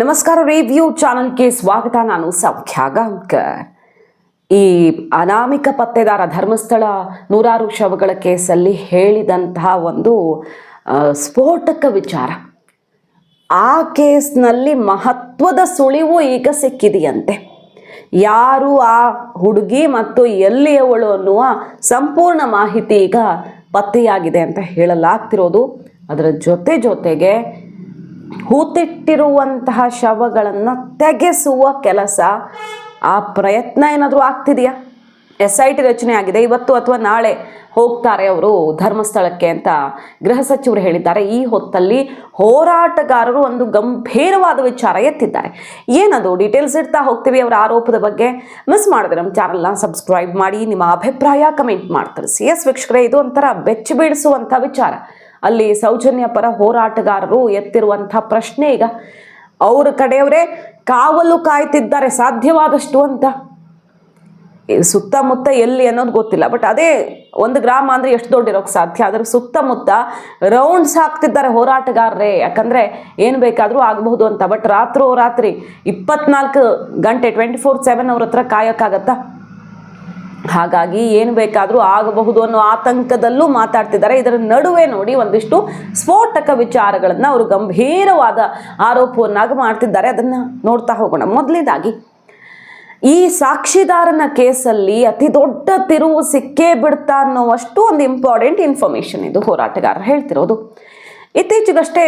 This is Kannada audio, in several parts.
ನಮಸ್ಕಾರ ರಿವ್ಯೂ ಚಾನಲ್ಗೆ ಸ್ವಾಗತ. ನಾನು ಸೌಖ್ಯ ಈ ಅನಾಮಿಕ ಪತ್ತೆದಾರ ಧರ್ಮಸ್ಥಳ ನೂರಾರು ಶವಗಳ ಕೇಸಲ್ಲಿ ಹೇಳಿದಂತಹ ಒಂದು ಸ್ಫೋಟಕ ವಿಚಾರ. ಆ ಕೇಸ್ನಲ್ಲಿ ಮಹತ್ವದ ಸುಳಿವು ಈಗ ಸಿಕ್ಕಿದೆಯಂತೆ. ಯಾರು ಆ ಹುಡುಗಿ ಮತ್ತು ಎಲ್ಲಿಯವಳು ಅನ್ನುವ ಸಂಪೂರ್ಣ ಮಾಹಿತಿ ಈಗ ಪತ್ತೆಯಾಗಿದೆ ಅಂತ ಹೇಳಲಾಗ್ತಿರೋದು. ಅದರ ಜೊತೆ ಜೊತೆಗೆ ಹೂತಿಟ್ಟಿರುವಂತಹ ಶವಗಳನ್ನು ತೆಗೆಸುವ ಕೆಲಸ ಆ ಪ್ರಯತ್ನ ಏನಾದರೂ ಆಗ್ತಿದೆಯಾ? ಎಸ್ ಐ ಟಿ ರಚನೆ ಆಗಿದೆ. ಇವತ್ತು ಅಥವಾ ನಾಳೆ ಹೋಗ್ತಾರೆ ಅವರು ಧರ್ಮಸ್ಥಳಕ್ಕೆ ಅಂತ ಗೃಹ ಸಚಿವರು ಹೇಳಿದ್ದಾರೆ. ಈ ಹೊತ್ತಲ್ಲಿ ಹೋರಾಟಗಾರರು ಒಂದು ಗಂಭೀರವಾದ ವಿಚಾರ ಎತ್ತಿದ್ದಾರೆ. ಏನದು? ಡೀಟೇಲ್ಸ್ ಇಡ್ತಾ ಹೋಗ್ತೀವಿ ಅವರ ಆರೋಪದ ಬಗ್ಗೆ. ಮಿಸ್ ಮಾಡಿದ್ರೆ ನಮ್ಮ ಚಾನಲ್ನ ಸಬ್ಸ್ಕ್ರೈಬ್ ಮಾಡಿ, ನಿಮ್ಮ ಅಭಿಪ್ರಾಯ ಕಮೆಂಟ್ ಮಾಡ್ತಾರೆ ಸಿ ಎಸ್ ವೀಕ್ಷಕರೇ, ಇದು ಒಂಥರ ಬೆಚ್ಚಿ ವಿಚಾರ. ಅಲ್ಲಿ ಸೌಜನ್ಯ ಪರ ಹೋರಾಟಗಾರರು ಎತ್ತಿರುವಂಥ ಪ್ರಶ್ನೆ ಈಗ ಅವರ ಕಡೆಯವರೇ ಕಾವಲು ಕಾಯ್ತಿದ್ದಾರೆ, ಸಾಧ್ಯವಾದಷ್ಟು ಅಂತ. ಸುತ್ತಮುತ್ತ ಎಲ್ಲಿ ಅನ್ನೋದು ಗೊತ್ತಿಲ್ಲ ಬಟ್ ಅದೇ ಒಂದು ಗ್ರಾಮ ಅಂದರೆ ಎಷ್ಟು ದೊಡ್ಡಿರೋಕ್ಕೆ ಸಾಧ್ಯ? ಅದರ ಸುತ್ತಮುತ್ತ ರೌಂಡ್ಸ್ ಹಾಕ್ತಿದ್ದಾರೆ ಹೋರಾಟಗಾರರೇ. ಯಾಕಂದರೆ ಏನು ಬೇಕಾದರೂ ಆಗಬಹುದು ಅಂತ ಬಟ್ ರಾತ್ರೋ ರಾತ್ರಿ ಇಪ್ಪತ್ನಾಲ್ಕು ಗಂಟೆ ಟ್ವೆಂಟಿ ಫೋರ್ ಸೆವೆನ್ ಅವ್ರ ಹತ್ರ ಕಾಯೋಕ್ಕಾಗತ್ತಾ? ಹಾಗಾಗಿ ಏನು ಬೇಕಾದರೂ ಆಗಬಹುದು ಅನ್ನೋ ಆತಂಕದಲ್ಲೂ ಮಾತಾಡ್ತಿದ್ದಾರೆ. ಇದರ ನಡುವೆ ನೋಡಿ ಒಂದಿಷ್ಟು ಸ್ಫೋಟಕ ವಿಚಾರಗಳನ್ನು ಅವರು ಗಂಭೀರವಾದ ಆರೋಪವನ್ನಾಗಿ ಮಾಡ್ತಿದ್ದಾರೆ. ಅದನ್ನು ನೋಡ್ತಾ ಹೋಗೋಣ. ಮೊದಲನೇದಾಗಿ ಈ ಸಾಕ್ಷಿದಾರನ ಕೇಸಲ್ಲಿ ಅತಿ ದೊಡ್ಡ ತಿರುವು ಸಿಕ್ಕೇ ಬಿಡ್ತಾ ಅನ್ನೋವಷ್ಟು ಒಂದು ಇಂಪಾರ್ಟೆಂಟ್ ಇನ್ಫಾರ್ಮೇಷನ್ ಇದು ಹೋರಾಟಗಾರ ಹೇಳ್ತಿರೋದು. ಇತ್ತೀಚೆಗಷ್ಟೇ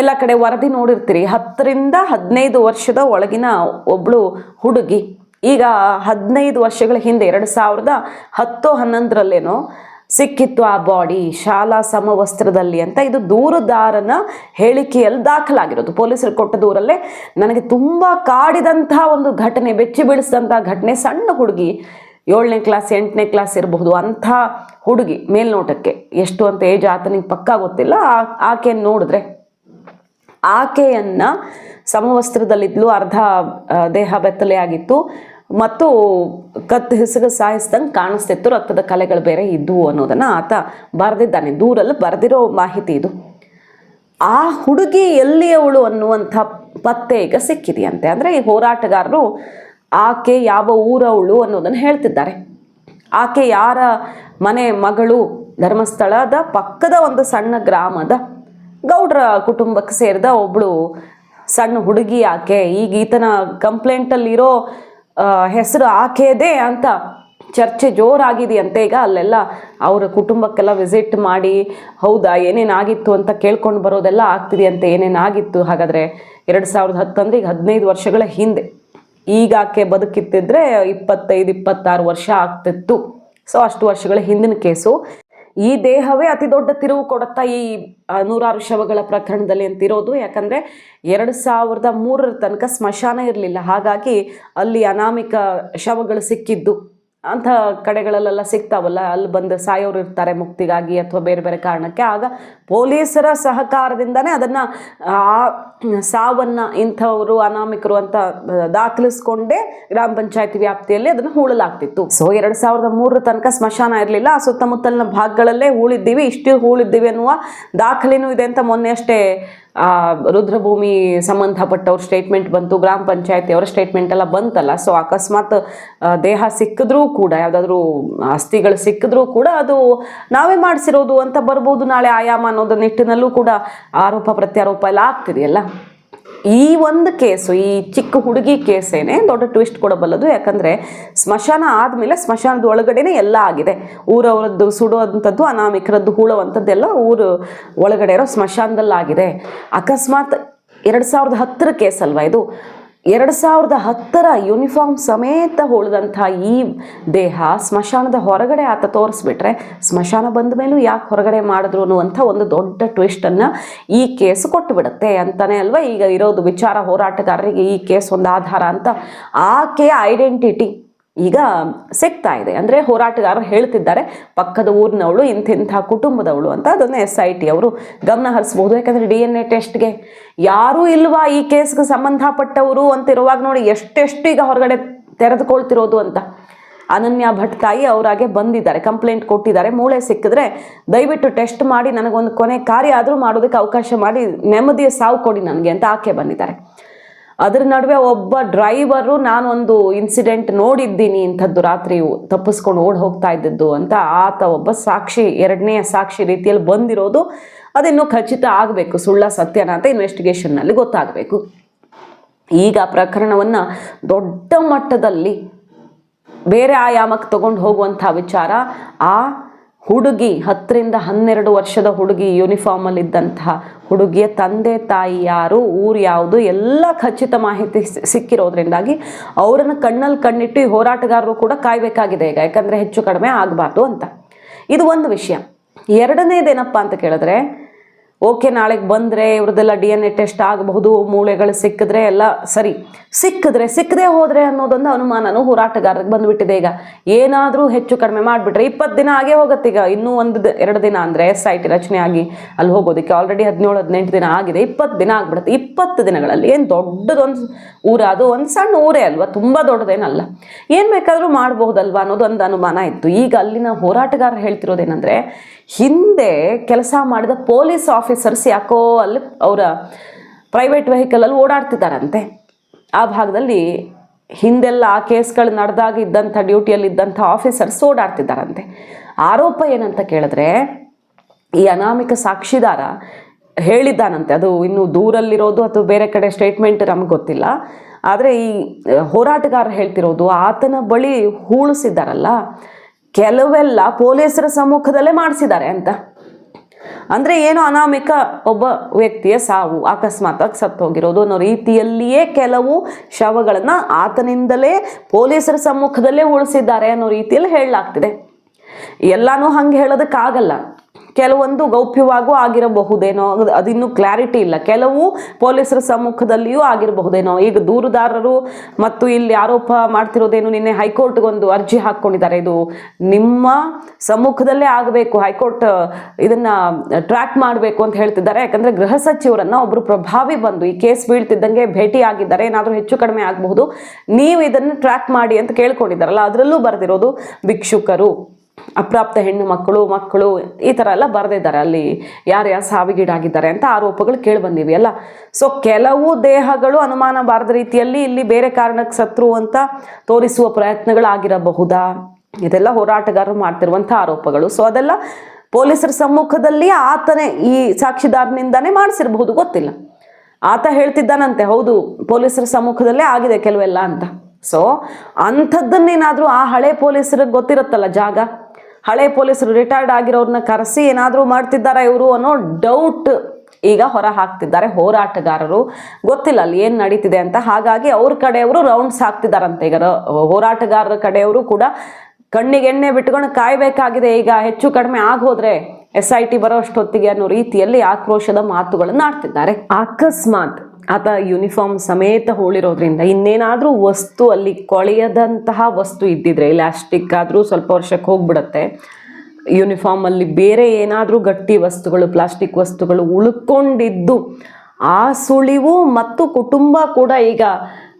ಎಲ್ಲ ಕಡೆ ವರದಿ ನೋಡಿರ್ತೀರಿ, ಹತ್ತರಿಂದ ಹದಿನೈದು ವರ್ಷದ ಒಳಗಿನ ಒಬ್ಳು ಹುಡುಗಿ ಈಗ ಹದಿನೈದು ವರ್ಷಗಳ ಹಿಂದೆ, ಎರಡು ಸಾವಿರದ ಹತ್ತು ಹನ್ನೊಂದರಲ್ಲೇನೋ ಸಿಕ್ಕಿತ್ತು ಆ ಬಾಡಿ, ಶಾಲಾ ಸಮವಸ್ತ್ರದಲ್ಲಿ ಅಂತ. ಇದು ದೂರುದಾರನ ಹೇಳಿಕೆಯಲ್ಲಿ ದಾಖಲಾಗಿರೋದು. ಪೊಲೀಸರು ಕೊಟ್ಟ ದೂರಲ್ಲೇ ನನಗೆ ತುಂಬ ಕಾಡಿದಂಥ ಒಂದು ಘಟನೆ, ಬೆಚ್ಚಿ ಬೀಳಿಸಿದಂಥ ಘಟನೆ, ಸಣ್ಣ ಹುಡುಗಿ, ಏಳನೇ ಕ್ಲಾಸ್, ಎಂಟನೇ ಕ್ಲಾಸ್ ಇರಬಹುದು, ಅಂಥ ಹುಡುಗಿ ಮೇಲ್ನೋಟಕ್ಕೆ. ಎಷ್ಟು ಅಂತ ಏಜ್ ಆತನಿಗೆ ಪಕ್ಕಾ ಗೊತ್ತಿಲ್ಲ. ಆ- ಆಕೆಯನ್ನು ನೋಡಿದ್ರೆ, ಆಕೆಯನ್ನು ಸಮವಸ್ತ್ರದಲ್ಲಿದ್ಲು, ಅರ್ಧ ದೇಹ ಬೆತ್ತಲೆ ಆಗಿತ್ತು. ಮತ್ತು ಕತ್ತು ಹಿಸುಗ ಸಾಯಿಸ್ದಂಗೆ ಕಾಣಿಸ್ತಿತ್ತು ರಕ್ತದ ಕಲೆಗಳು ಬೇರೆ ಇದ್ದವು ಅನ್ನೋದನ್ನು ಆತ ಬರೆದಿದ್ದಾನೆ. ದೂರಲ್ಲಿ ಬರೆದಿರೋ ಮಾಹಿತಿ ಇದು. ಆ ಹುಡುಗಿ ಎಲ್ಲಿಯವಳು ಅನ್ನುವಂಥ ಪತ್ತೆ ಈಗ ಸಿಕ್ಕಿದೆಯಂತೆ. ಅಂದರೆ ಈ ಹೋರಾಟಗಾರರು ಆಕೆ ಯಾವ ಊರವಳು ಅನ್ನೋದನ್ನು ಹೇಳ್ತಿದ್ದಾರೆ. ಆಕೆ ಯಾರ ಮನೆ ಮಗಳು ಧರ್ಮಸ್ಥಳದ ಪಕ್ಕದ ಒಂದು ಸಣ್ಣ ಗ್ರಾಮದ ಗೌಡ್ರ ಕುಟುಂಬಕ್ಕೆ ಸೇರಿದ ಒಬ್ಬಳು ಸಣ್ಣ ಹುಡುಗಿ ಆಕೆ. ಈಗ ಈತನ ಕಂಪ್ಲೇಂಟಲ್ಲಿರೋ ಹೆಸರು ಹಾಕೇದೆ ಅಂತ ಚರ್ಚೆ ಜೋರಾಗಿದೆಯಂತೆ ಈಗ ಅಲ್ಲೆಲ್ಲ ಅವರ ಕುಟುಂಬಕ್ಕೆಲ್ಲ ವಿಸಿಟ್ ಮಾಡಿ, ಹೌದಾ, ಏನೇನಾಗಿತ್ತು ಅಂತ ಕೇಳ್ಕೊಂಡು ಬರೋದೆಲ್ಲ ಆಗ್ತಿದೆಯಂತೆ, ಏನೇನಾಗಿತ್ತು? ಹಾಗಾದರೆ ಎರಡು ಸಾವಿರದ ಹತ್ತಂದ್ರೆ ಈಗ ಹದಿನೈದು ವರ್ಷಗಳ ಹಿಂದೆ. ಈಗ ಆಕೆ ಬದುಕಿತ್ತಿದ್ರೆ ಇಪ್ಪತ್ತೈದು, ಇಪ್ಪತ್ತಾರು ವರ್ಷ ಆಗ್ತಿತ್ತು. ಸೊ ಅಷ್ಟು ವರ್ಷಗಳ ಹಿಂದಿನ ಕೇಸು. ಈ ದೇಹವೇ ಅತಿ ದೊಡ್ಡ ತಿರುವು ಕೊಡುತ್ತಾ ಈ ನೂರಾರು ಶವಗಳ ಪ್ರಕರಣದಲ್ಲಿ ಅಂತಿರೋದು ಯಾಕಂದರೆ ಎರಡು ಸಾವಿರದ ಮೂರರ ತನಕ ಸ್ಮಶಾನ ಇರಲಿಲ್ಲ. ಹಾಗಾಗಿ ಅಲ್ಲಿ ಅನಾಮಿಕ ಶವಗಳು ಸಿಕ್ಕಿದ್ದು. ಅಂಥ ಕಡೆಗಳಲ್ಲೆಲ್ಲ ಸಿಗ್ತಾವಲ್ಲ, ಅಲ್ಲಿ ಬಂದು ಸಾಯೋರು ಇರ್ತಾರೆ ಮುಕ್ತಿಗಾಗಿ ಅಥವಾ ಬೇರೆ ಬೇರೆ ಕಾರಣಕ್ಕೆ. ಆಗ ಪೊಲೀಸರ ಸಹಕಾರದಿಂದನೇ ಅದನ್ನು, ಆ, ಸಾವನ್ನು ಇಂಥವರು, ಅನಾಮಿಕರು ಅಂತ ದಾಖಲಿಸ್ಕೊಂಡೇ ಗ್ರಾಮ ಪಂಚಾಯತಿ ವ್ಯಾಪ್ತಿಯಲ್ಲಿ ಅದನ್ನು ಹೂಳಲಾಗ್ತಿತ್ತು. ಸೊ, ಎರಡು ಸಾವಿರದ ಮೂರರ ತನಕ ಸ್ಮಶಾನ ಇರಲಿಲ್ಲ. ಆ ಸುತ್ತಮುತ್ತಲಿನ ಭಾಗಗಳಲ್ಲೇ ಹೂಳಿದ್ದೀವಿ ಇಷ್ಟು ಹೂಳಿದ್ದೀವಿ ಅನ್ನುವ ದಾಖಲೆನೂ ಇದೆ ಅಂತ ಮೊನ್ನೆ ಅಷ್ಟೇ ರುದ್ರಭೂಮಿ ಸಂಬಂಧಪಟ್ಟವ್ರ ಸ್ಟೇಟ್ಮೆಂಟ್ ಬಂತು, ಗ್ರಾಮ ಪಂಚಾಯತಿ ಅವರ ಸ್ಟೇಟ್ಮೆಂಟ್ ಎಲ್ಲ ಬಂತಲ್ಲ. ಸೊ ಅಕಸ್ಮಾತ್ ದೇಹ ಸಿಕ್ಕಿದ್ರೂ ಕೂಡ, ಯಾವುದಾದ್ರೂ ಅಸ್ಥಿಗಳು ಸಿಕ್ಕಿದ್ರೂ ಕೂಡ ಅದು ನಾವೇ ಮಾಡಿಸಿರೋದು ಅಂತ ಬರ್ಬೋದು ನಾಳೆ ಆಯಾಮ ಅನ್ನೋದ ನಿಟ್ಟಿನಲ್ಲೂ ಕೂಡ ಆರೋಪ ಪ್ರತ್ಯಾರೋಪ ಎಲ್ಲ ಆಗ್ತಿದೆಯಲ್ಲ? ಈ ಒಂದು ಕೇಸು, ಈ ಚಿಕ್ಕ ಹುಡುಗಿ ಕೇಸೇನೆ ದೊಡ್ಡ ಟ್ವಿಸ್ಟ್ ಕೊಡಬಲ್ಲದು ಯಾಕಂದರೆ ಸ್ಮಶಾನ ಆದಮೇಲೆ ಸ್ಮಶಾನದ ಒಳಗಡೆನೆ ಎಲ್ಲ ಆಗಿದೆ. ಊರವರದ್ದು ಸುಡುವಂಥದ್ದು, ಅನಾಮಿಕರದ್ದು ಹೂಳುವಂಥದ್ದೆಲ್ಲ ಊರು ಒಳಗಡೆ ಇರೋ ಸ್ಮಶಾನದಲ್ಲಾಗಿದೆ. ಅಕಸ್ಮಾತ್ ಎರಡು ಸಾವಿರದ ಹತ್ತರ ಕೇಸ್ ಅಲ್ವಾ ಇದು? ಎರಡು ಸಾವಿರದ ಹತ್ತರ ಯೂನಿಫಾರ್ಮ್ ಸಮೇತ ಉಳಿದಂಥ ಈ ದೇಹ ಸ್ಮಶಾನದ ಹೊರಗಡೆ ಆತ ತೋರಿಸ್ಬಿಟ್ರೆ ಸ್ಮಶಾನ ಬಂದ ಮೇಲೂ ಯಾಕೆ ಹೊರಗಡೆ ಮಾಡಿದ್ರು ಅನ್ನುವಂಥ ಒಂದು ದೊಡ್ಡ ಟ್ವಿಸ್ಟನ್ನು ಈ ಕೇಸ್ ಕೊಟ್ಟು ಬಿಡುತ್ತೆ ಅಂತಲೇ ಅಲ್ವಾ? ಈಗ ಇರೋದು ವಿಚಾರ ಹೋರಾಟಗಾರರಿಗೆ ಈ ಕೇಸ್ ಒಂದು ಆಧಾರ ಅಂತ ಆಕೆಯ ಐಡೆಂಟಿಟಿ ಈಗ ಸಿಗ್ತಾ ಇದೆ. ಅಂದರೆ ಹೋರಾಟಗಾರರು ಹೇಳ್ತಿದ್ದಾರೆ, ಪಕ್ಕದ ಊರಿನವಳು, ಇಂತಿಂಥ ಕುಟುಂಬದವಳು ಅಂತ ಅದನ್ನು ಎಸ್ ಐ ಟಿ ಅವರು ಗಮನ ಹರಿಸ್ಬೋದು. ಯಾಕಂದರೆ ಡಿ ಎನ್ ಎ ಟೆಸ್ಟ್ಗೆ ಯಾರೂ ಇಲ್ವಾ ಈ ಕೇಸ್ಗೆ ಸಂಬಂಧಪಟ್ಟವರು ಅಂತ ಇರುವಾಗ ನೋಡಿ ಎಷ್ಟೆಷ್ಟು ಈಗ ಹೊರಗಡೆ ತೆರೆದುಕೊಳ್ತಿರೋದು ಅಂತ. ಅನನ್ಯ ಭಟ್ ತಾಯಿ ಅವರಾಗೆ ಬಂದಿದ್ದಾರೆ, ಕಂಪ್ಲೇಂಟ್ ಕೊಟ್ಟಿದ್ದಾರೆ. ಮೂಳೆ ಸಿಕ್ಕಿದ್ರೆ ದಯವಿಟ್ಟು ಟೆಸ್ಟ್ ಮಾಡಿ, ನನಗೊಂದು ಕೊನೆ ಕಾರ್ಯ ಆದರೂ ಮಾಡೋದಕ್ಕೆ ಅವಕಾಶ ಮಾಡಿ, ನೆಮ್ಮದಿಯ ಸಾವು ಕೊಡಿ ನನಗೆ ಅಂತ ಆಕೆ ಬಂದಿದ್ದಾರೆ. ಅದ್ರ ನಡುವೆ ಒಬ್ಬ ಡ್ರೈವರು, ನಾನೊಂದು ಇನ್ಸಿಡೆಂಟ್ ನೋಡಿದ್ದೀನಿ ಇಂಥದ್ದು ರಾತ್ರಿ ತಪ್ಪಿಸ್ಕೊಂಡು ಓಡ್ ಹೋಗ್ತಾ ಇದ್ದದ್ದು ಅಂತ ಆತ ಒಬ್ಬ ಸಾಕ್ಷಿ ಎರಡನೇ ಸಾಕ್ಷಿ ರೀತಿಯಲ್ಲಿ ಬಂದಿರೋದು ಅದಿನ್ನೂ ಖಚಿತ ಆಗಬೇಕು, ಸುಳ್ಳ ಸತ್ಯನ ಅಂತ ಇನ್ವೆಸ್ಟಿಗೇಷನ್ನಲ್ಲಿ ಗೊತ್ತಾಗಬೇಕು. ಈಗ ಪ್ರಕರಣವನ್ನು ದೊಡ್ಡ ಮಟ್ಟದಲ್ಲಿ ಬೇರೆ ಆಯಾಮಕ್ಕೆ ತಗೊಂಡು ಹೋಗುವಂಥ ವಿಚಾರ, ಆ ಹುಡುಗಿ, ಹತ್ತರಿಂದ ಹನ್ನೆರಡು ವರ್ಷದ ಹುಡುಗಿ ಯೂನಿಫಾರ್ಮಲ್ಲಿ ಇದ್ದಂತಹ ಹುಡುಗಿಯ ತಂದೆ ತಾಯಿ ಯಾರು, ಊರು ಯಾವುದು, ಎಲ್ಲ ಖಚಿತ ಮಾಹಿತಿ ಸಿಕ್ಕಿರೋದ್ರಿಂದಾಗಿ ಅವರನ್ನು ಕಣ್ಣಲ್ಲಿ ಕಣ್ಣಿಟ್ಟು ಈ ಹೋರಾಟಗಾರರು ಕೂಡ ಕಾಯಬೇಕಾಗಿದೆ ಈಗ, ಯಾಕಂದರೆ ಹೆಚ್ಚು ಕಡಿಮೆ ಆಗಬಾರ್ದು ಅಂತ. ಇದು ಒಂದು ವಿಷಯ. ಎರಡನೇದೇನಪ್ಪ ಅಂತ ಕೇಳಿದ್ರೆ ಓಕೆ, ನಾಳೆಗೆ ಬಂದರೆ ಇವ್ರದ್ದೆಲ್ಲ ಡಿ ಎನ್ ಎ ಟೆಸ್ಟ್ ಆಗಬಹುದು, ಮೂಳೆಗಳು ಸಿಕ್ಕಿದ್ರೆ ಎಲ್ಲ ಸರಿ. ಸಿಕ್ಕಿದ್ರೆ, ಸಿಕ್ಕದೆ ಹೋದರೆ ಅನ್ನೋದೊಂದು ಅನುಮಾನನೂ ಹೋರಾಟಗಾರರಿಗೆ ಬಂದುಬಿಟ್ಟಿದೆ ಈಗ. ಏನಾದರೂ ಹೆಚ್ಚು ಕಡಿಮೆ ಮಾಡಿಬಿಟ್ರೆ ಇಪ್ಪತ್ತು ದಿನ ಆಗೇ ಹೋಗುತ್ತೆ ಈಗ. ಇನ್ನೂ ಒಂದು ಎರಡು ದಿನ ಅಂದರೆ ಎಸ್ ಐ ಟಿ ರಚನೆ ಆಗಿ ಅಲ್ಲಿ ಹೋಗೋದಕ್ಕೆ ಆಲ್ರೆಡಿ ಹದಿನೇಳು, ಹದಿನೆಂಟು ದಿನ ಆಗಿದೆ. ಇಪ್ಪತ್ತು ದಿನ ಆಗ್ಬಿಡುತ್ತೆ. ಇಪ್ಪತ್ತು ದಿನಗಳಲ್ಲಿ ಏನು ದೊಡ್ಡದೊಂದು ಊರ ಅದು? ಒಂದು ಸಣ್ಣ ಊರೇ ಅಲ್ವಾ? ತುಂಬ ದೊಡ್ಡದೇನಲ್ಲ. ಏನು ಬೇಕಾದರೂ ಮಾಡಬಹುದಲ್ವ ಅನ್ನೋದೊಂದು ಅನುಮಾನ ಇತ್ತು. ಈಗ ಅಲ್ಲಿನ ಹೋರಾಟಗಾರರು ಹೇಳ್ತಿರೋದೇನೆಂದರೆ, ಹಿಂದೆ ಕೆಲಸ ಮಾಡಿದ ಪೊಲೀಸ್ ಆಫೀಸರ್ಸ್ ಯಾಕೋ ಅಲ್ಲಿ ಅವರ ಪ್ರೈವೇಟ್ ವೆಹಿಕಲಲ್ಲಿ ಓಡಾಡ್ತಿದ್ದಾರಂತೆ. ಆ ಭಾಗದಲ್ಲಿ ಹಿಂದೆಲ್ಲ ಆ ಕೇಸ್ಗಳು ನಡೆದಾಗ ಇದ್ದಂಥ ಡ್ಯೂಟಿಯಲ್ಲಿ ಇದ್ದಂಥ ಆಫೀಸರ್ಸ್ ಓಡಾಡ್ತಿದ್ದಾರಂತೆ. ಆರೋಪ ಏನಂತ ಕೇಳಿದ್ರೆ, ಈ ಅನಾಮಿಕ ಸಾಕ್ಷಿದಾರ ಹೇಳಿದ್ದಾನಂತೆ. ಅದು ಇನ್ನು ದೂರಲ್ಲಿರೋದು ಅಥವಾ ಬೇರೆ ಕಡೆ ಸ್ಟೇಟ್ಮೆಂಟ್ ನಮ್ಗೆ ಗೊತ್ತಿಲ್ಲ. ಆದರೆ ಈ ಹೋರಾಟಗಾರ ಹೇಳ್ತಿರೋದು, ಆತನ ಬಳಿ ಹೂಳಿಸಿದ್ದಾರಲ್ಲ, ಕೆಲವೆಲ್ಲ ಪೊಲೀಸರ ಸಮ್ಮುಖದಲ್ಲೇ ಮಾಡಿಸಿದ್ದಾರೆ ಅಂತ. ಅಂದರೆ ಏನು ಅನಾಮಿಕ ಒಬ್ಬ ವ್ಯಕ್ತಿಯ ಸಾವು ಅಕಸ್ಮಾತಾಗಿ ಸತ್ತು ಹೋಗಿರೋದು ಅನ್ನೋ ರೀತಿಯಲ್ಲಿಯೇ ಕೆಲವು ಶವಗಳನ್ನು ಆತನಿಂದಲೇ ಪೊಲೀಸರ ಸಮ್ಮುಖದಲ್ಲೇ ಉಳಿಸಿದ್ದಾರೆ ಅನ್ನೋ ರೀತಿಯಲ್ಲಿ ಹೇಳಲಾಗ್ತಿದೆ. ಎಲ್ಲಾನು ಹಂಗೆ ಹೇಳೋದಕ್ಕಾಗಲ್ಲ. ಕೆಲವೊಂದು ಗೌಪ್ಯವಾಗೂ ಆಗಿರಬಹುದೇನೋ ಅದಿನ್ನು ಕ್ಲಾರಿಟಿ ಇಲ್ಲ. ಕೆಲವು ಪೊಲೀಸರ ಸಮ್ಮುಖದಲ್ಲಿಯೂ ಆಗಿರಬಹುದೇನೋ. ಈಗ ದೂರುದಾರರು ಮತ್ತು ಇಲ್ಲಿ ಆರೋಪ ಮಾಡ್ತಿರೋದೇನು, ನಿನ್ನೆ ಹೈಕೋರ್ಟ್ಗೆ ಒಂದು ಅರ್ಜಿ ಹಾಕ್ಕೊಂಡಿದ್ದಾರೆ. ಇದು ನಿಮ್ಮ ಸಮ್ಮುಖದಲ್ಲೇ ಆಗಬೇಕು, ಹೈಕೋರ್ಟ್ ಇದನ್ನ ಟ್ರ್ಯಾಕ್ ಮಾಡಬೇಕು ಅಂತ ಹೇಳ್ತಿದ್ದಾರೆ. ಯಾಕಂದ್ರೆ ಗೃಹ ಸಚಿವರನ್ನ ಒಬ್ರು ಪ್ರಭಾವಿ ಬಂದು, ಈ ಕೇಸ್ ಬೀಳ್ತಿದ್ದಂಗೆ ಭೇಟಿ ಆಗಿದ್ದಾರೆ ಏನಾದರೂ ಹೆಚ್ಚು ಕಡಿಮೆ ಆಗಬಹುದು. ನೀವು ಇದನ್ನು ಟ್ರ್ಯಾಕ್ ಮಾಡಿ ಅಂತ ಕೇಳ್ಕೊಂಡಿದ್ದಾರಲ್ಲ, ಅದರಲ್ಲೂ ಬರೆದಿರೋದು ಭಿಕ್ಷುಕರು. ಅಪ್ರಾಪ್ತ ಹೆಣ್ಣು ಮಕ್ಕಳು ಮಕ್ಕಳು ಈ ಥರ ಎಲ್ಲ ಬರೆದಿದ್ದಾರೆ ಅಲ್ಲಿ ಯಾರ್ಯಾರು ಸಾವಿಗೀಡಾಗಿದ್ದಾರೆ ಅಂತ ಆರೋಪಗಳು ಕೇಳಿಬಂದಿವೆ ಅಲ್ಲ. ಸೊ ಕೆಲವು ದೇಹಗಳು ಅನುಮಾನ ಬಾರದ ರೀತಿಯಲ್ಲಿ ಇಲ್ಲಿ ಬೇರೆ ಕಾರಣಕ್ಕೆ ಸತ್ರು ಅಂತ ತೋರಿಸುವ ಪ್ರಯತ್ನಗಳಾಗಿರಬಹುದಾ? ಇದೆಲ್ಲ ಹೋರಾಟಗಾರರು ಮಾಡ್ತಿರುವಂಥ ಆರೋಪಗಳು. ಸೊ ಅದೆಲ್ಲ ಪೊಲೀಸರ ಸಮ್ಮುಖದಲ್ಲಿ ಆತನೇ ಈ ಸಾಕ್ಷಿದಾರನಿಂದನೇ ಮಾಡಿಸಿರಬಹುದು, ಗೊತ್ತಿಲ್ಲ. ಆತ ಹೇಳ್ತಿದ್ದಾನಂತೆ, ಹೌದು, ಪೊಲೀಸರ ಸಮ್ಮುಖದಲ್ಲೇ ಆಗಿದೆ ಕೆಲವೆಲ್ಲ ಅಂತ. ಸೊ ಅಂಥದ್ದನ್ನೇನಾದರೂ ಆ ಹಳೆ ಪೊಲೀಸರಿಗೆ ಗೊತ್ತಿರುತ್ತಲ್ಲ ಜಾಗ? ಹಳೆ ಪೊಲೀಸರು ರಿಟೈರ್ಡ್ ಆಗಿರೋರನ್ನ ಕರೆಸಿ ಏನಾದರೂ ಮಾಡ್ತಿದ್ದಾರೆ ಇವರು ಅನ್ನೋ ಡೌಟ್ ಈಗ ಹೊರ ಹಾಕ್ತಿದ್ದಾರೆ ಹೋರಾಟಗಾರರು. ಗೊತ್ತಿಲ್ಲ ಅಲ್ಲಿ ಏನು ನಡೀತಿದೆ ಅಂತ. ಹಾಗಾಗಿ ಅವ್ರ ಕಡೆಯವರು ರೌಂಡ್ಸ್ ಹಾಕ್ತಿದ್ದಾರಂತೆ ಈಗ ಹೋರಾಟಗಾರರ ಕಡೆಯವರು ಕೂಡ ಕಣ್ಣಿಗೆ ಎಣ್ಣೆ ಬಿಟ್ಕೊಂಡು ಕಾಯಬೇಕಾಗಿದೆ. ಈಗ ಹೆಚ್ಚು ಕಡಿಮೆ ಆಗೋದ್ರೆ ಎಸ್ ಐ ಟಿ ಬರೋ ಅಷ್ಟೊತ್ತಿಗೆ ಅನ್ನೋ ರೀತಿಯಲ್ಲಿ ಆಕ್ರೋಶದ ಮಾತುಗಳನ್ನು ಆಡ್ತಿದ್ದಾರೆ. ಅಕಸ್ಮಾತ್. ಆತ ಯೂನಿಫಾರ್ಮ್ ಸಮೇತ ಹೋಳಿರೋದ್ರಿಂದ ಇನ್ನೇನಾದರೂ ವಸ್ತು ಅಲ್ಲಿ ಕೊಳೆಯದಂತಹ ವಸ್ತು ಇದ್ದಿದ್ರೆ ಇಲಾಸ್ಟಿಕ್ ಆದರೂ ಸ್ವಲ್ಪ ವರ್ಷಕ್ಕೆ ಹೋಗ್ಬಿಡತ್ತೆ. ಯೂನಿಫಾರ್ಮ್ ಅಲ್ಲಿ ಬೇರೆ ಏನಾದರೂ ಗಟ್ಟಿ ವಸ್ತುಗಳು ಪ್ಲಾಸ್ಟಿಕ್ ವಸ್ತುಗಳು ಉಳ್ಕೊಂಡಿದ್ದು ಆ ಸುಳಿವು ಮತ್ತು ಕುಟುಂಬ ಕೂಡ ಈಗ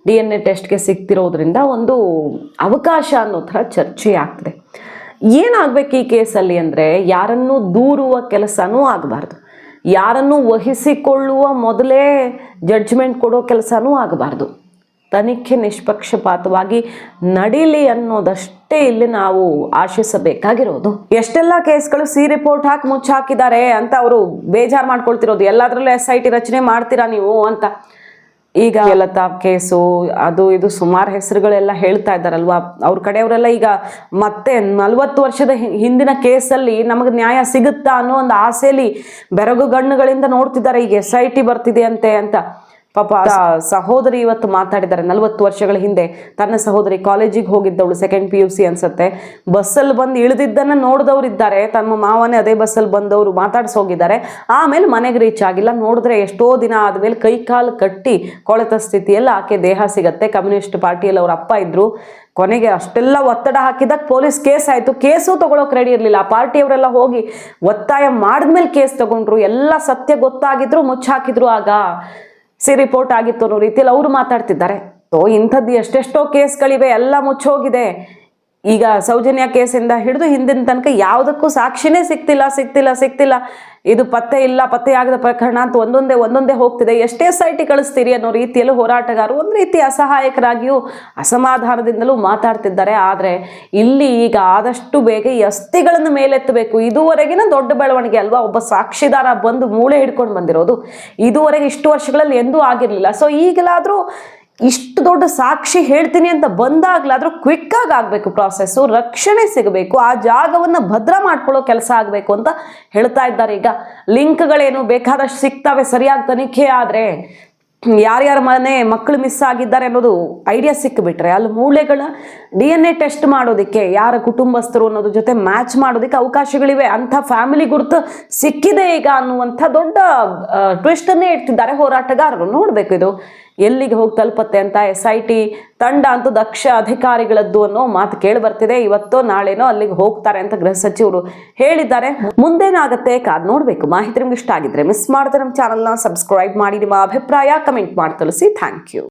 ಡಿ ಎನ್ ಎ ಟೆಸ್ಟ್ಗೆ ಸಿಗ್ತಿರೋದ್ರಿಂದ ಒಂದು ಅವಕಾಶ ಅನ್ನೋ ಥರ ಚರ್ಚೆ ಆಗ್ತದೆ. ಏನಾಗಬೇಕು ಈ ಕೇಸಲ್ಲಿ ಅಂದರೆ ಯಾರನ್ನು ದೂರುವ ಕೆಲಸನೂ ಆಗಬಾರ್ದು. ಯಾರನ್ನು ವಹಿಸಿಕೊಳ್ಳುವ ಮೊದಲೇ ಜಡ್ಜ್ಮೆಂಟ್ ಕೊಡೋ ಕೆಲಸನೂ ಆಗಬಾರ್ದು. ತನಿಖೆ ನಿಷ್ಪಕ್ಷಪಾತವಾಗಿ ನಡೀಲಿ ಅನ್ನೋದಷ್ಟೇ ಇಲ್ಲಿ ನಾವು ಆಶಿಸಬೇಕಾಗಿರೋದು. ಎಷ್ಟೆಲ್ಲ ಕೇಸ್ಗಳು ಸಿ ರಿಪೋರ್ಟ್ ಹಾಕಿ ಮುಚ್ಚಾಕಿದ್ದಾರೆ ಅಂತ ಅವರು ಬೇಜಾರು ಮಾಡ್ಕೊಳ್ತಿರೋದು. ಎಲ್ಲದರಲ್ಲೂ ಎಸ್ ಐ ಟಿ ರಚನೆ ಮಾಡ್ತೀರಾ ನೀವು ಅಂತ. ಈಗ ಲತಾ ಕೇಸು ಅದು ಇದು ಸುಮಾರು ಹೆಸರುಗಳೆಲ್ಲ ಹೇಳ್ತಾ ಇದ್ದಾರಲ್ವಾ? ಅವ್ರ ಕಡೆಯವರೆಲ್ಲ ಈಗ ಮತ್ತೆ ನಲ್ವತ್ತು ವರ್ಷದ ಹಿಂದಿನ ಕೇಸಲ್ಲಿ ನಮಗೆ ನ್ಯಾಯ ಸಿಗುತ್ತಾ ಅನ್ನೋ ಒಂದು ಆಸೆಯಲ್ಲಿ ಬೆರಗು ಗಣ್ಣುಗಳಿಂದ ನೋಡ್ತಿದ್ದಾರೆ, ಈಗ ಎಸ್ ಐ ಟಿ ಬರ್ತಿದೆ ಅಂತೆ ಅಂತ. ಪಾಪ ಸಹೋದರಿ ಇವತ್ತು ಮಾತಾಡಿದ್ದಾರೆ. ನಲವತ್ತು ವರ್ಷಗಳ ಹಿಂದೆ ತನ್ನ ಸಹೋದರಿ ಕಾಲೇಜಿಗೆ ಹೋಗಿದ್ದವಳು ಸೆಕೆಂಡ್ ಪಿ ಯು ಸಿ ಅನ್ಸುತ್ತೆ. ಬಸ್ಸಲ್ಲಿ ಬಂದು ಇಳಿದಿದ್ದನ್ನು ನೋಡಿದವ್ರು ಇದ್ದಾರೆ. ತಮ್ಮ ಮಾವನೇ ಅದೇ ಬಸ್ಸಲ್ಲಿ ಬಂದವರು ಮಾತಾಡ್ಸಿ ಹೋಗಿದ್ದಾರೆ. ಆಮೇಲೆ ಮನೆಗೆ ರೀಚ್ ಆಗಿಲ್ಲ. ನೋಡಿದ್ರೆ ಎಷ್ಟೋ ದಿನ ಆದಮೇಲೆ ಕೈ ಕಾಲು ಕಟ್ಟಿ ಕೊಳೆತ ಸ್ಥಿತಿಯಲ್ಲಿ ಆಕೆ ದೇಹ ಸಿಗತ್ತೆ. ಕಮ್ಯುನಿಸ್ಟ್ ಪಾರ್ಟಿಯಲ್ಲಿ ಅವ್ರ ಅಪ್ಪ ಇದ್ರು. ಕೊನೆಗೆ ಅಷ್ಟೆಲ್ಲ ಒತ್ತಡ ಹಾಕಿದಾಗ ಪೊಲೀಸ್ ಕೇಸ್ ಆಯಿತು. ಕೇಸು ತೊಗೊಳೋಕೆ ರೆಡಿ ಇರಲಿಲ್ಲ. ಆ ಪಾರ್ಟಿಯವರೆಲ್ಲ ಹೋಗಿ ಒತ್ತಾಯ ಮಾಡಿದ್ಮೇಲೆ ಕೇಸ್ ತಗೊಂಡ್ರು. ಎಲ್ಲ ಸತ್ಯ ಗೊತ್ತಾಗಿದ್ರು, ಮುಚ್ಚಾಕಿದ್ರು ಆಗ. ಸಿ ರಿಪೋರ್ಟ್ ಆಗಿತ್ತು ಅನ್ನೋ ರೀತಿಯಲ್ಲಿ ಅವರು ಮಾತಾಡ್ತಿದ್ದಾರೆ. ಸೊ ಇಂಥದ್ದು ಎಷ್ಟೆಷ್ಟೋ ಕೇಸ್ಗಳಿವೆ, ಎಲ್ಲ ಮುಚ್ಚೋಗಿದೆ. ಈಗ ಸೌಜನ್ಯ ಕೇಸಿಂದ ಹಿಡಿದು ಹಿಂದಿನ ತನಕ ಯಾವುದಕ್ಕೂ ಸಾಕ್ಷಿನೇ ಸಿಗ್ತಿಲ್ಲ ಸಿಗ್ತಿಲ್ಲ ಸಿಗ್ತಿಲ್ಲ. ಇದು ಪತ್ತೆ ಇಲ್ಲ ಪತ್ತೆಯಾಗದ ಪ್ರಕರಣ ಅಂತ ಒಂದೊಂದೇ ಒಂದೊಂದೇ ಹೋಗ್ತಿದೆ. ಎಷ್ಟೇ ಸೈಟಿ ಕಳಿಸ್ತೀರಿ ಅನ್ನೋ ರೀತಿಯಲ್ಲೂ ಹೋರಾಟಗಾರರು ಒಂದು ರೀತಿ ಅಸಹಾಯಕರಾಗಿಯೂ ಅಸಮಾಧಾನದಿಂದಲೂ ಮಾತಾಡ್ತಿದ್ದಾರೆ. ಆದರೆ ಇಲ್ಲಿ ಈಗ ಆದಷ್ಟು ಬೇಗ ಈ ಅಸ್ಥಿಗಳನ್ನು ಮೇಲೆತ್ತಬೇಕು. ಇದುವರೆಗಿನ ದೊಡ್ಡ ಬೆಳವಣಿಗೆ ಅಲ್ವಾ? ಒಬ್ಬ ಸಾಕ್ಷಿದಾರ ಬಂದು ಮೂಳೆ ಹಿಡ್ಕೊಂಡು ಬಂದಿರೋದು. ಇದುವರೆಗೆ ಇಷ್ಟು ವರ್ಷಗಳಲ್ಲಿ ಎಂದೂ ಆಗಿರಲಿಲ್ಲ. ಸೊ ಈಗಲಾದರೂ ಇಷ್ಟು ದೊಡ್ಡ ಸಾಕ್ಷಿ ಹೇಳ್ತೀನಿ ಅಂತ ಬಂದಾಗ್ಲಾದ್ರೂ ಕ್ವಿಕ್ ಆಗಿ ಆಗಬೇಕು ಪ್ರಾಸೆಸ್ಸು ರಕ್ಷಣೆ ಸಿಗಬೇಕು. ಆ ಜಾಗವನ್ನು ಭದ್ರ ಮಾಡ್ಕೊಳ್ಳೋ ಕೆಲಸ ಆಗಬೇಕು ಅಂತ ಹೇಳ್ತಾ ಇದ್ದಾರೆ. ಈಗ ಲಿಂಕ್ಗಳೇನು ಬೇಕಾದಷ್ಟು ಸಿಗ್ತವೆ, ಸರಿಯಾಗಿ ತನಿಖೆ ಆದರೆ ಯಾರ್ಯಾರ ಮನೆ ಮಕ್ಕಳು ಮಿಸ್ ಆಗಿದ್ದಾರೆ ಅನ್ನೋದು ಐಡಿಯಾ ಸಿಕ್ಕಿಬಿಟ್ರೆ ಅಲ್ಲಿ ಮೂಳೆಗಳ ಡಿ ಎನ್ ಎ ಟೆಸ್ಟ್ ಮಾಡೋದಕ್ಕೆ, ಯಾರ ಕುಟುಂಬಸ್ಥರು ಅನ್ನೋದ್ರ ಜೊತೆ ಮ್ಯಾಚ್ ಮಾಡೋದಕ್ಕೆ ಅವಕಾಶಗಳಿವೆ. ಅಂಥ ಫ್ಯಾಮಿಲಿ ಗುರುತು ಸಿಕ್ಕಿದೆ ಈಗ ಅನ್ನುವಂಥ ದೊಡ್ಡ ಟ್ವಿಸ್ಟನ್ನೇ ಇಡ್ತಿದ್ದಾರೆ ಹೋರಾಟಗಾರರು. ನೋಡಬೇಕು ಇದು. ಎಲ್ಲಿಗೆ ಹೋಗಿ ತಲುಪತ್ತೆ ಅಂತ ಎಸ್ ಐ ಟಿ ತಂಡ ಅಂತೂ ದಕ್ಷ ಅಧಿಕಾರಿಗಳದ್ದು ಅನ್ನೋ ಮಾತು ಕೇಳಿ ಬರ್ತಿದೆ. ಇವತ್ತೋ ನಾಳೆನೋ ಅಲ್ಲಿಗೆ ಹೋಗ್ತಾರೆ ಅಂತ ಗೃಹ ಸಚಿವರು ಹೇಳಿದ್ದಾರೆ. ಮುಂದೇನಾಗುತ್ತೆ ಕಾದ್ ನೋಡಬೇಕು. ಮಾಹಿತಿ ನಿಮ್ಗೆ ಇಷ್ಟ ಆಗಿದ್ರೆ ಮಿಸ್ ಮಾಡಿದ್ರೆ ನಮ್ಮ ಚಾನಲ್ನ ಸಬ್ಸ್ಕ್ರೈಬ್ ಮಾಡಿ. ನಿಮ್ಮ ಅಭಿಪ್ರಾಯ ಕಮೆಂಟ್ ಮಾಡಿ ತಿಳಿಸಿ. Thank you